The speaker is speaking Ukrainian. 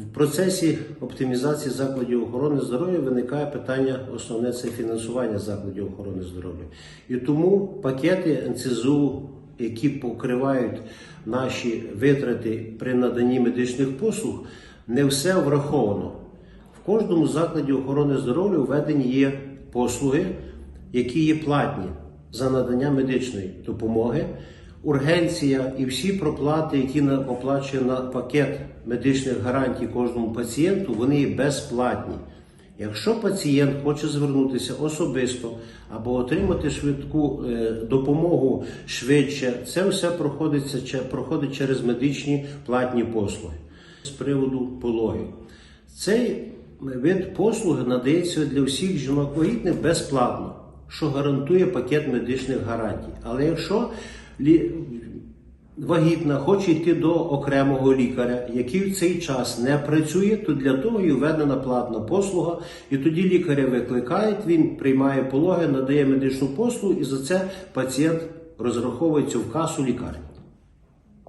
В процесі оптимізації закладів охорони здоров'я виникає питання основне це фінансування закладів охорони здоров'я. І тому пакети НЦЗУ, які покривають наші витрати при наданні медичних послуг, не все враховано. В кожному закладі охорони здоров'я введені є послуги, які є платні за надання медичної допомоги. Ургенція і всі проплати, які оплачує на пакет медичних гарантій кожному пацієнту, вони є безплатні. Якщо пацієнт хоче звернутися особисто або отримати швидку е, допомогу швидше, це все проходить через медичні платні послуги. З приводу пологів. Цей вид послуги надається для всіх жінок вагітних безплатно, що гарантує пакет медичних гарантій. Але якщо вагітна хоче йти до окремого лікаря, який в цей час не працює, то для того і введена платна послуга. І тоді лікаря викликають, він приймає пологи, надає медичну послугу, і за це пацієнт розраховується в касу лікарні.